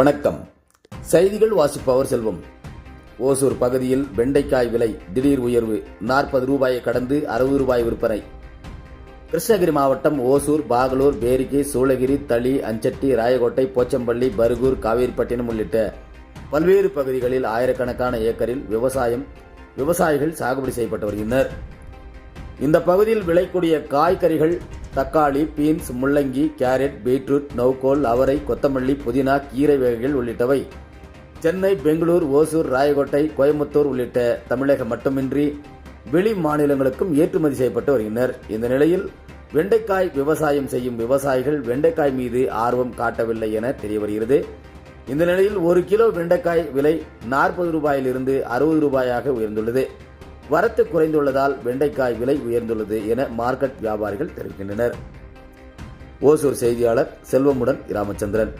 வணக்கம். செய்திகள் வாசிப்பவர் செல்வம். ஓசூர் பகுதியில் வெண்டைக்காய் விலை திடீர் உயர்வு. நாற்பது ரூபாயை கடந்து அறுபது ரூபாய் விற்பனை. கிருஷ்ணகிரி மாவட்டம் ஓசூர் பாகலூர் பேரிகை சூளகிரி தளி அஞ்சட்டி ராயகோட்டை போச்சம்பள்ளி பருகூர் காவேரிப்பட்டினம் உள்ளிட்ட பல்வேறு பகுதிகளில் ஆயிரக்கணக்கான ஏக்கரில் விவசாயம் விவசாயிகள் சாகுபடி செய்யப்பட்டு வருகின்றனர். இந்த பகுதியில் விளைக்கூடிய காய்கறிகள் தக்காளி பீன்ஸ் முள்ளங்கி கேரட் பீட்ரூட் நௌகோல் அவரை கொத்தமல்லி புதினா கீரை வகைகள் உள்ளிட்டவை. சென்னை பெங்களூர் ஓசூர் ராயகோட்டை கோயம்புத்தூர் உள்ளிட்ட தமிழகம் மட்டுமின்றி வெளி மாநிலங்களுக்கும் ஏற்றுமதி செய்யப்பட்டு வருகின்றனர். இந்த நிலையில் வெண்டைக்காய் விவசாயம் செய்யும் விவசாயிகள் வெண்டைக்காய் மீது ஆர்வம் காட்டவில்லை என தெரிய வருகிறது இந்த நிலையில் ஒரு கிலோ வெண்டைக்காய் விலை நாற்பது ரூபாயிலிருந்து அறுபது ரூபாயாக உயர்ந்துள்ளது. வரத்து குறைந்துள்ளதால் வெண்டைக்காய் விலை உயர்ந்துள்ளது என மார்க்கெட் வியாபாரிகள் தெரிவிக்கின்றனர். ஓசூர் செய்தியாளர் செல்வமுடன் ராமச்சந்திரன்